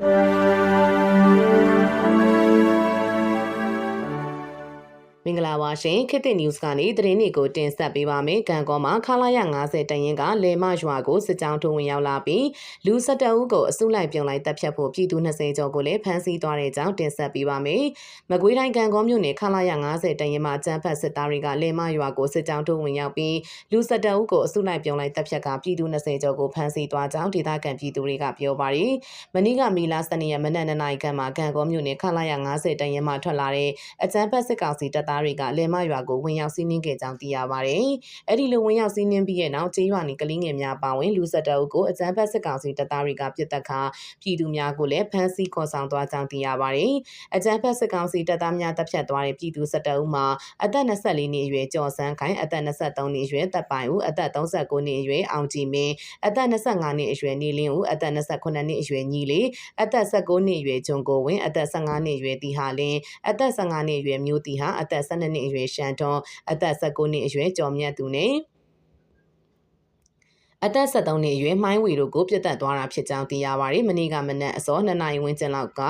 မ င်္ဂလာပါရှင်ခေတ်သစ် news ကနေသတင်းတွေကိုတင်ဆက်ပေးပါမယ်။ကံကောမှာခလာရ90တရင်ကလေမရွာကိုစစ်ကြောင်းထိုးဝင်ရောက်လာပြီးလူ17ဦးကိုအစုလိုက်ပြုံလိုက်တပ်ဖြတ်ဖို့ပြည်သူ20ကျော်ကိုလည်းဖမ်းဆီးသွားတဲ့အကြောင်းတင်ဆက်ပေးပါမယ်။မကွေးတိုင်းကံကောမြို့နယ်ခလာရ90တရင်မှာအကြမ်းဖက်စစ်သားတွေကလေမရွာကိုစစ်ကြောင်းထိုးဝင်ရောက်ပြီးလူ17ဦးကိုအစုလိုက်ပြုံလိုက်တပ်ဖြတ်ကပြည်သူ20ကျော်ကိုဖမ်းဆီးသွားကြောင်းဒေသခံပြည်သူတွေကပြောပါရယ်။မနေ့ကမေလ12ရက်မနက်2နာရီခန့်မှာကံကောမြို့နယ်ခလာရ90တရင်မှာထွက်လာတဲ့အကြမ်းဖက်စစ်ကောင်စီတပ်သားတွေကလယ်မရွာကိုဝင်ရောက်စီးနင်းခဲ့ကြောင်းသိရပါတယ်။အဲ့ဒီလိုဝင်ရောက်စီးနင်းပြီးတဲ့နောက်ကျေးရွာနေကလေးငယ်များပါဝင်လူဆက်တအုပ်ကိုအကြမ်းဖက်စစ်ကောင်စီတပ်သားတွေကပြစ်တက်ခါပြည်သူများကိုလည်းဖမ်းဆီးခေါ်ဆောင်သွားကြောင်းသိရပါတယ်။အကြမ်းဖက်စစ်ကောင်စီတပ်သားများတပ်ဖြတ်သွားတဲ့ပြည်သူဆက်တအုပ်မှာအသက်24နှစ်အရွယ်ကျော်စန်းခိုင်အသက်23နှစ်အရွယ်တပ်ပိုင်ဦးအသက်39နှစ်အရွယ်အောင်ကြည်မင်းအသက်25နှစ်အရွယ်နေလင်းဦးအသက်28နှစ်အရွယ်ညီလေးအသက်19နှစ်အရွယ်ဂျွန်ကိုဝင်းအသက်15နှစ်အရွယ်တီဟာလင်းအသက်15နှစ်အရွယ်မျိုးတီဟာအသက်12နှစ်အရွယ်ရှန်ထွန်းအသက်19နှစ်အရွယ်ကျော်မြတ်သူနဲ့ အသက်73နှစ်အရွယ်မှိုင်းဝေတို့ကိုပြတ်တက်သွားတာဖြစ်ကြောင်းသိရပါတယ်။မနေ့ကမနက်အစော2နာရီဝန်းကျင်လောက်က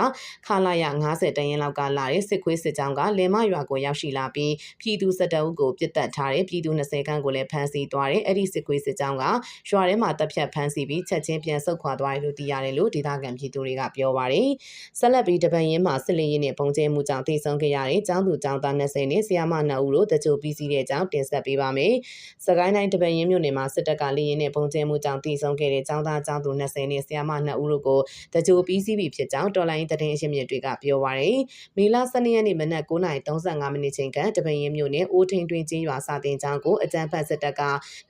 ခလာရ90တရင်လောက်ကလာတဲ့စစ်ခွေးစစ်ကြောင်းကလင်မရွာကိုရောက်ရှိလာပြီးပြည်သူစစ်တအုပ်ကိုပြတ်တက်ထားတဲ့ပြည်သူ20ခန်းကိုလည်းဖမ်းဆီးသွားတယ်။အဲ့ဒီစစ်ခွေးစစ်ကြောင်းကရွာထဲမှာတပ်ဖြတ်ဖမ်းဆီးပြီးချက်ချင်းပြန်ဆုတ်ခွာသွားတယ်လို့သိရတယ်လို့ဒေသခံပြည်သူတွေကပြောပါတယ်။ဆက်လက်ပြီးတပန်ရင်မှာစစ်လင်းရင်နဲ့ပုံကျဲမှုကြောင့်တိတ်ဆုံးခဲ့ရတဲ့ကျောင်းသူကျောင်းသား20နဲ့ဆရာမ2ဦးတို့တကြိုပြီးစီးတဲ့အကြောင်းတင်ဆက်ပေးပါမယ်။စကိုင်းတိုင်းတပန်ရင်မြို့နယ်မှာစစ်တပ်ကလင်းရင်နဲ့ပုံကျဲမှုကြောင့်တိဆုံးခဲ့တဲ့ကျောင်းသားကျောင်းသူ20နဲ့ဆရာမ2ဦးတို့ကိုတကြိုပြီးစီးပြီဖြစ်ကြောင်းတော်လိုင်းသတင်းရှင်းမြစ်တွေကပြောပါရယ်။မေလ12ရက်နေ့မနက်9:35မိနစ်ချိန်ကတပန်ရင်မြို့နယ်အိုးထင်းတွင်ချင်းရွာစာတင်ကျောင်းကိုအကြမ်းဖက်စစ်တပ်က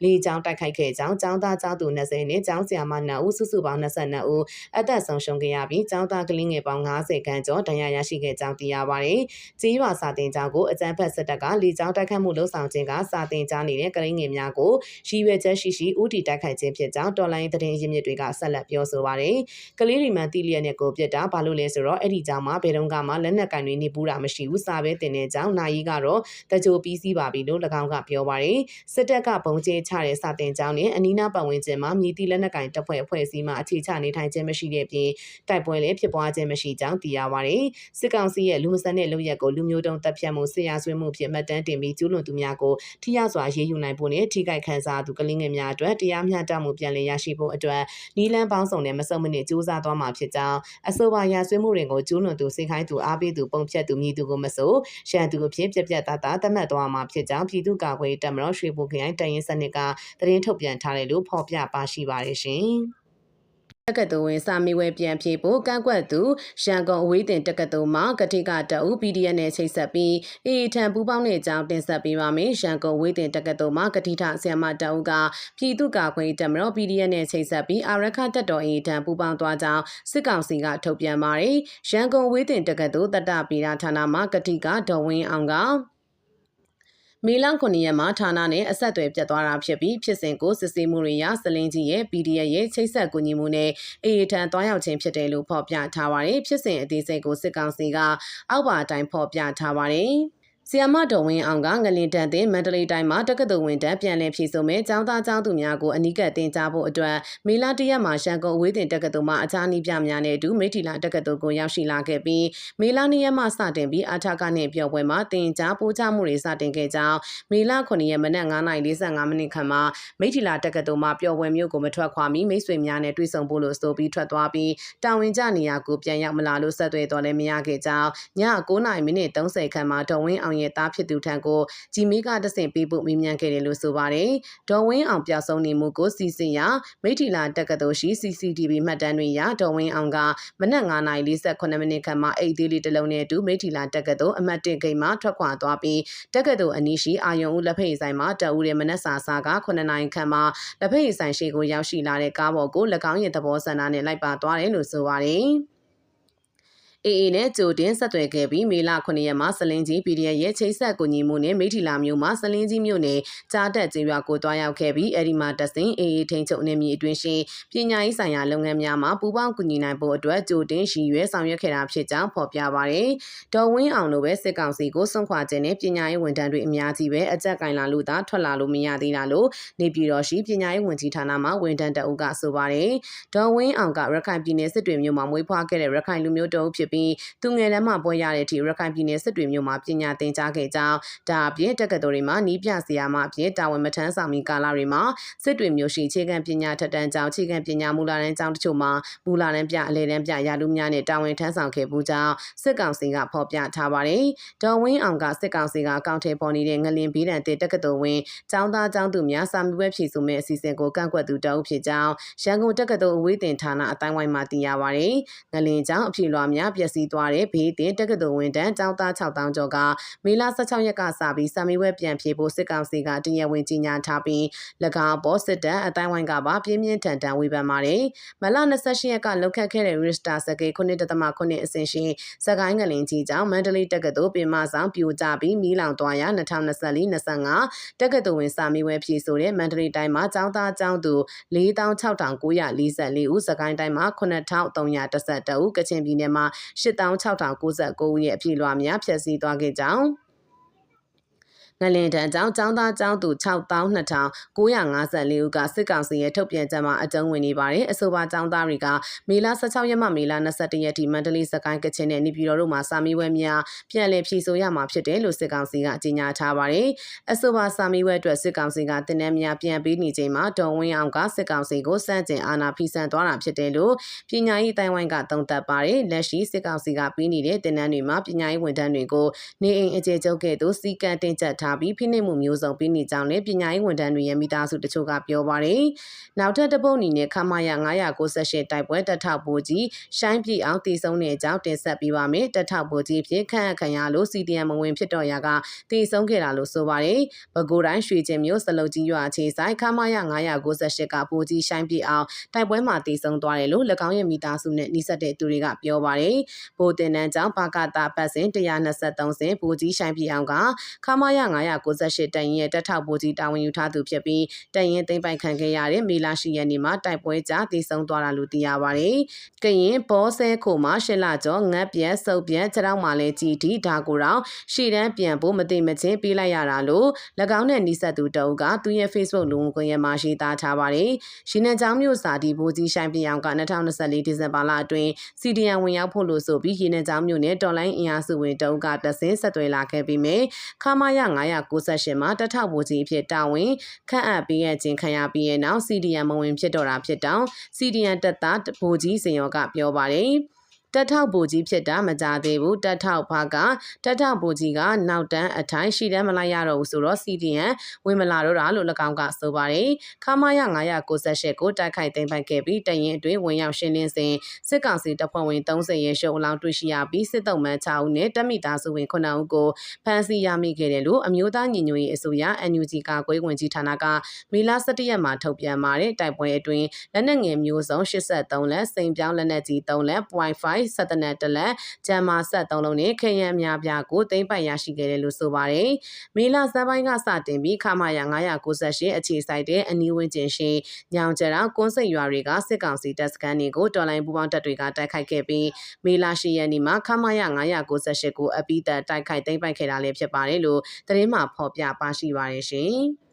လေကြောင်းတိုက်ခိုက်ခဲ့ကြောင်းကျောင်းသားကျောင်းသူ20နဲ့ကျောင်းဆရာမ2ဦးစုစုပေါင်း22ဦးအသက်ဆုံးရှုံးခဲ့ရပြီးကျောင်းသားကလေးငယ်ပေါင်း90ခန့်ကျော်ဒဏ်ရာရရှိခဲ့ကြောင်းသိရပါရယ်။ကြေးရွာစာတင်ကျောင်းကိုအကြမ်းဖက်စစ်တပ်ကလေကြောင်းတိုက်ခတ်မှုလှုံ့ဆော်ခြင်းကစာတင်ကြားနေတဲ့ကလေးငယ်များကိုရည်ရွယ်ချက်ရှိရှိဦးတည်တိုက်ခိုက်ခြင်းဖြစ်ကြောင်းတော်လိုင်းသတင်းရင်းမြစ်တွေကဆက်လက်ပြောဆိုပါရယ်။ကလေးရီမန်တီလျက်နဲ့ကိုပြစ်တာဘာလို့လဲဆိုတော့အဲ့ဒီကြောင့်မှဘယ်တော့မှလက်နက်ကင်တွေနေပူးတာမရှိဘူးစာပဲတင်တဲ့ကြောင့်နိုင်ကြီးကတော့တကြိုပြီးစီးပါပြီလို့၎င်းကပြောပါရယ်။စစ်တပ်ကပုံကျဲချတဲ့စာတင်ကျောင်းနဲ့အနီးနားပတ်ဝန်းကျင်မှာမြည်တီလက်နက်ကင်တပ်ဖွဲ့အဖွဲ့အစည်းမှအခြေချနေထိုင်ခြင်းမရှိတဲ့ပြင်တိုက်ပွဲလည်းဖြစ်ပွားခြင်းမရှိကြောင်းသိရပါရယ်။စစ်ကောင်စီရဲ့လူမဆန်တဲ့လုပ်ရက်ကိုလူမျိုးတုံးတပ်ဖြတ်မှုဆရာဆွေးမှုဖြစ်မှတ်တမ်းတင်ပြီးကျူးလွန်သူများကိုထိရောက်စွာရေးယူနိုင်ဖို့နဲ့ထိခိုက်ခံစားသူကလေးငယ်များအတွက်တရားမျှတမှုပြန်လည်ရရှိဖို့အတွက်နီလန်းပေါင်းစုံနဲ့မစုံမနစ်စူးစမ်းသွားမှာဖြစ်ကြောင်းအဆိုပါရာဆွေးမှုတွေကိုကျူးလွန်သူစိတ်ခိုင်းသူအားပေးသူပုံဖြတ်သူမြည်သူကိုမဆိုရှန်သူအဖြစ်ပြက်ပြက်သားသားသတ်မှတ်သွားမှာဖြစ်ကြောင်းပြည်သူ့ကာကွယ်တပ်မတော်ရွှေဘိုခရိုင်တရင်စနစ်ကသတင်းထုတ်ပြန်ထားတယ်လို့ဖော်ပြပါရှိပါတယ်ရှင်။ တက္ကသိုလ်ဝင်စာမေးပွဲပြန်ဖြေဖို့ကန့်ကွက်သူရန်ကုန်အဝေးတင်တက္ကသိုလ်မှာကတိကတအူ PDF နဲ့ချိတ်ဆက်ပြီးအေးထံပူပေါင်းတဲ့အကြောင်းတင်ဆက်ပေးပါမယ်ရန်ကုန်ဝေးတင်တက္ကသိုလ်မှာကတိထဆရာမတအူကပြည်သူ့ကာကွယ်တပ်မတော် PDF နဲ့ချိတ်ဆက်ပြီးအာရခတက်တော်အေးထံပူပေါင်းသွားကြောင်းစစ်ကောင်စီကထုတ်ပြန်ပါတယ်ရန်ကုန်ဝေးတင်တက္ကသိုလ်တတပီရာဌာနမှာကတိကဒေါ်ဝင်းအောင်က မေလ9ရက်မှာဌာနနဲ့အဆက်အသွယ်ပြတ်သွားတာဖြစ်ပြီးဖြစ်စဉ်ကိုစစ်ဆေးမှုတွေရစလင်းကြီးရဲ့ PDF ရဲ့ချိတ်ဆက်ကူညီမှုနဲ့အေးထန်သွားရောက်ခြင်းဖြစ်တယ်လို့ဖော်ပြထားပါတယ်ဖြစ်စဉ်အသေးစိတ်ကိုစစ်ကောင်စီကအောက်ပါအတိုင်းဖော်ပြထားပါတယ် ဆီယမတော်ဝင်းအောင်ကငလင်တန်တဲ့မန္တလေးတိုင်းမှာတက္ကသိုလ်ဝင်တန်းပြန်လည်ဖြည့်ဆို့မဲ့ကျောင်းသားကျောင်းသူများကိုအနီးကပ်တင်ကြားဖို့အတွက်မေလတရက်မှာရှန်ကုန်အဝေးတင်တက္ကသိုလ်မှာအခြားနည်းပြများနဲ့အတူမိထီလာတက္ကသိုလ်ကိုရောက်ရှိလာခဲ့ပြီးမေလ2ရက်မှစတင်ပြီးအထက်ကနဲ့ပြောပွဲမှာတင်ကြားပို့ချမှုတွေစတင်ခဲ့ကြောင်းမေလ9ရက်မနက်9:45မိနစ်ခန့်မှာမိထီလာတက္ကသိုလ်မှာပြောပွဲမျိုးကိုမထွက်ခွာမီမိတ်ဆွေများနဲ့တွေ့ဆုံဖို့လို့ဆိုပြီးထွက်သွားပြီးတာဝန်ကျနေရာကိုပြန်ရောက်မလာလို့ဆက်သွယ်တော်လည်းမရခဲ့ကြောင်းည9:30မိနစ်30ခန့်မှာဒေါ်ဝင်းအောင်ရဲ့တားဖြစ်သူထံကိုဂျီမီကတဆင့်ပေးဖို့မေးမြန်းခဲ့တယ်လို့ဆိုပါတယ်။ဒေါ်ဝင်းအောင်ပြောက်ဆုံးနေမှုကိုစီစဉ်ရာမိထီလာတက္ကသိုလ်ရှိ CCTV မှတ်တမ်းတွေရဒေါ်ဝင်းအောင်ကမနက်9:48မိနစ်ခန့်မှာအိတ်သေးလေးတစ်လုံးနဲ့အတူမိထီလာတက္ကသိုလ်အမှတ်1ဂိတ်မှာထွက်ခွာသွားပြီးတက္ကသိုလ်အနီးရှိအာယုံဦးလက်ဖက်ရည်ဆိုင်မှာတအူးရဲ့မနက်စာစာက9နာရီခန့်မှာလက်ဖက်ရည်ဆိုင်ရှိကိုရောက်ရှိလာတဲ့ကားပေါ်ကို၎င်းရဲ့သဘောဆန္ဒနဲ့လိုက်ပါသွားတယ်လို့ဆိုပါတယ်။ AA နဲ့ကြိုတင်ဆက်သွယ်ခဲ့ပြီးမေလ9ရက်မှာစလင်းကြီး PDF ရဲ့ချိတ်ဆက်ကူညီမှုနဲ့မိထီလာမျိုးမှာစလင်းကြီးမြို့နယ်ကြားတက်ကျေးရွာကိုတွားရောက်ခဲ့ပြီးအဲဒီမှာတဆင် AA ထိန်းချုပ်နေမြေအတွင်းရှိပညာရေးဆိုင်ရာလုပ်ငန်းများမှာပူးပေါင်းကူညီနိုင်ဖို့အတွက်ကြိုတင်ရည်ရွယ်ဆောင်ရွက်ခဲ့တာဖြစ်ကြောင်းဖော်ပြပါရယ်။ဒေါ်ဝင်းအောင်တို့ပဲစစ်ကောင်စီကိုစွန့်ခွာခြင်းနဲ့ပညာရေးဝန်ထမ်းတွေအများကြီးပဲအကြက်ကင်လာလို့သာထွက်လာလို့မရသေးတာလို့နေပြည်တော်ရှိပညာရေးဝန်ကြီးဌာနမှဝန်ထမ်းတအုပ်ကဆိုပါတယ်။ဒေါ်ဝင်းအောင်ကရခိုင်ပြည်နယ်စစ်တွေမြို့မှာမွေးဖွားခဲ့တဲ့ရခိုင်လူမျိုးတအုပ်ဖြစ်ပြီးသူငယ်တန်းမှပွဲရတဲ့အထိရခိုင်ပြည်နယ်စစ်တွေမြို့မှာပညာသင်ကြားခဲ့ကြောင်းဒါအပြင်တက္ကသိုလ်တွေမှာနီးပြဆရာမအပြင်တာဝန်မထမ်းဆောင်မီကာလတွေမှာစစ်တွေမြို့ရှိခြေခံပညာထက်တန်းကျောင်းခြေခံပညာမူလာတန်းကျောင်းတချို့မှာမူလာတန်းပြအလဲတန်းပြရာလူများနဲ့တာဝန်ထမ်းဆောင်ခဲ့မှုကြောင့်စစ်ကောင်စီကဖော်ပြထားပါတယ်။ဒေါ်ဝင်းအောင်ကစစ်ကောင်စီကအကောင့်ထဲပေါ်နေတဲ့ငလင်ဘီးတန်တဲ့တက္ကသိုလ်ဝင်ကျောင်းသားကျောင်းသူများစာမေးပွဲဖြေဆိုမဲ့အစီအစဉ်ကိုကန့်ကွက်သူတအုပ်ဖြစ်ကြောင်းရန်ကုန်တက္ကသိုလ်အဝေးတင်ဌာနအတိုင်းဝိုင်းမှာသိရပါတယ်။ငလင်ကျောင်းအဖြေလွှာများပျက်စီးသွားတဲ့ဘေးတင်တက္ကသိုလ်ဝင်တန်းကျောင်းသား6000ကျော်ကမေလ16ရက်ကစပြီးစာမေးပွဲပြန်ဖြေဖို့စစ်ကောင်စီကတရားဝင်ကြီးညာထားပြီး၎င်းပေါ်စစ်တပ်အတိုင်းဝိုင်းကပါပြင်းပြင်းထန်ထန်ဝေဖန်ပါတယ်။မလ28ရက်ကလောက်ခတ်ခဲ့တဲ့ Richter စကေ9.9အဆင့်ရှိစကိုင်းငလင်ကြီးကြောင့်မန္တလေးတက္ကသိုလ်ပင်မဆောင်ပြိုကျပြီးမီးလောင်သွားရာ2024-25တက္ကသိုလ်ဝင်စာမေးပွဲဖြေဆိုတဲ့မန္တလေးတိုင်းမှာကျောင်းသားကျောင်းသူ46,944ဦးစကိုင်းတိုင်းမှာ9,312ဦးကချင်ပြည်နယ်မှာ86,099ဦးရဲ့အဖြစ်လွှာများဖျက်ဆီးသွားခဲ့ကြောင်း ငလင်တန်းကျောင်းကျောင်းသားကျောင်းသူ62,954ဦးကစစ်ကောင်စီရဲ့ထုတ်ပြန်ချက်မှာအကြုံဝင်နေပါတယ်အဆိုပါကျောင်းသားတွေကမေလ16ရက်မှမေလ22ရက်ထိမန္တလေးစကိုင်းကချင်နဲ့နေပြည်တော်တို့မှာစာမေးပွဲများပြန်လည်ဖြေဆိုရမှာဖြစ်တယ်လို့စစ်ကောင်စီကကြေညာထားပါတယ်အဆိုပါစာမေးပွဲအတွက်စစ်ကောင်စီကတင်နန်းများပြန်ပေးနေချိန်မှာဒေါ်ဝင်းအောင်ကစစ်ကောင်စီကိုစန့်ကျင်အာဏာဖီဆန်သွားတာဖြစ်တယ်လို့ပညာရေးတိုင်ဝိုင်းကသုံးသပ်ပါတယ်လက်ရှိစစ်ကောင်စီကပေးနေတဲ့တင်နန်းတွေမှာပညာရေးဝန်ထမ်းတွေကိုနေအိမ်အခြေချုပ်ကဲ့သို့စီကံတင်ကျပ်ထားပြီးဖိနှိပ်မှုမျိုးစုံပေးနေကြောင်းလည်းပညာရေးဝန်ထမ်းတွေရဲ့မိသားစုတချို့ကပြောပါတယ်။နောက်ထပ်တပုတ်အနေနဲ့ခမာယာ998တိုက်ပွဲတက်ထောက်ပိုးကြီးရှိုင်းပြည်အောင်တည်ဆုံတဲ့အကြောင်းတင်ဆက်ပေးပါမယ်။တက်ထောက်ပိုးကြီးဖြစ်ခန့်အခံရလို့ CDM မဝင်ဖြစ်တော့ရာကတည်ဆုံခဲ့တာလို့ဆိုပါတယ်။ပဲခူးတိုင်းရွှေကျင်မြို့စလုတ်ကြီးရွာအခြေဆိုင်ခမာယာ998ကပိုးကြီးရှိုင်းပြည်အောင်တိုက်ပွဲမှာတည်ဆုံသွားတယ်လို့၎င်းရဲ့မိသားစုနဲ့နှိစက်တဲ့သူတွေကပြောပါတယ်။ဘိုးတင်နန်းကျောင်းဘာကတာပတ်စဉ်123စင်ပိုးကြီးရှိုင်းပြည်အောင်ကခမာယာ998တန်ရင်ရဲ့တက်ထောက်ပိုးကြီးတာဝန်ယူထားသူဖြစ်ပြီးတန်ရင်သိမ့်ပိုက်ခံခဲ့ရတဲ့မေလာရှိရက်နေ့မှာတိုက်ပွဲကြားတည်ဆုံသွားတာလို့သိရပါတယ်။ကရင်ဘောဆဲခိုမှာရှစ်လကျော်ငတ်ပြက်စုပ်ပြက်ခြေထောက်မှလည်းကြည်တီဒါကိုတော့ရှေ့တန်းပြန်ဖို့မသိမချင်းပေးလိုက်ရတာလို့၎င်းနဲ့နီးစပ်သူတအုပ်ကသူရဲ့ Facebook လူမှုကွန်ရက်မှာရေးသားထားပါတယ်။ရှင်နန်ချောင်းမြို့စာတီဘိုးကြီးရှိုင်းပြောင်က2024ဒီဇင်ဘာလအတွင်း CDN ဝင်ရောက်ဖို့လို့ဆိုပြီးရှင်နန်ချောင်းမြို့နယ်တော်လိုင်းအင်အားစုဝင်တအုပ်ကတဆင်းဆက်သွယ်လာခဲ့ပြီးမြဲခမာရ998မှာတထောက်ဘူကြီးဖြစ်တာဝန်ခန့်အပ်ပေးရခြင်းခံရပြီးတဲ့နောက် CDN မဝင်ဖြစ်တော့တာဖြစ်တောင်း CDN တက်သားဘူကြီးစင်ရောကပြောပါတယ်။ တက်ထောက်ပူကြီးဖြစ်တာမကြသေးဘူးတက်ထောက်ဖကတက်ထောက်ပူကြီးကနောက်တန်းအထိုင်းရှိတန်းမလိုက်ရတော့ဘူးဆိုတော့ CDN ဝင်မလာတော့တာလို့၎င်းကဆိုပါတယ်ခမာရ998ကိုတိုက်ခိုက်သိမ်းပိုက်ခဲ့ပြီးတရင်အတွင်းဝင်ရောက်ရှင်းလင်းစဉ်စစ်ကောင်စီတပ်ဖွဲ့ဝင်30ရဲရှုံအလောင်းတွေ့ရှိရပြီးစစ်တုံးမှန်း6ဦးနဲ့တပ်မိသားစုဝင်9ဦးကိုဖမ်းဆီးရမိခဲ့တယ်လို့အမျိုးသားညီညွတ်ရေးအစိုးရ NUG ကာကွယ်ဝင်ကြီးဌာနကမေလ17ရက်မှာထုတ်ပြန်ပါတယ်တိုက်ပွဲအတွင်းလက်နက်ငယ်မျိုးစုံ83လက်စိန်ပြောင်းလက်နက်ကြီး3လက် .5 ဆက်တနက်တလက်ဂျမ်မာဆက်3လုံးနဲ့ခရမ်းများပြားကိုသိမ့်ပိုက်ရရှိခဲ့တယ်လို့ဆိုပါတယ်။မေလစပိုင်းကစတင်ပြီးခမာယာ998အခြေစိုက်တဲ့အနီးဝန်းကျင်ရှိညောင်ကျရာကွန်းစိတ်ရွာတွေကစစ်ကောင်စီတပ်စခန်းတွေကိုတော်လိုင်းပူပေါင်းတပ်တွေကတိုက်ခိုက်ခဲ့ပြီးမေလ10ရက်နေ့မှာခမာယာ998ကိုအပိသက်တိုက်ခိုက်သိမ်းပိုက်ခဲ့တာလည်းဖြစ်ပါတယ်လို့သတင်းမှဖော်ပြပါရှိပါတယ်ရှင်။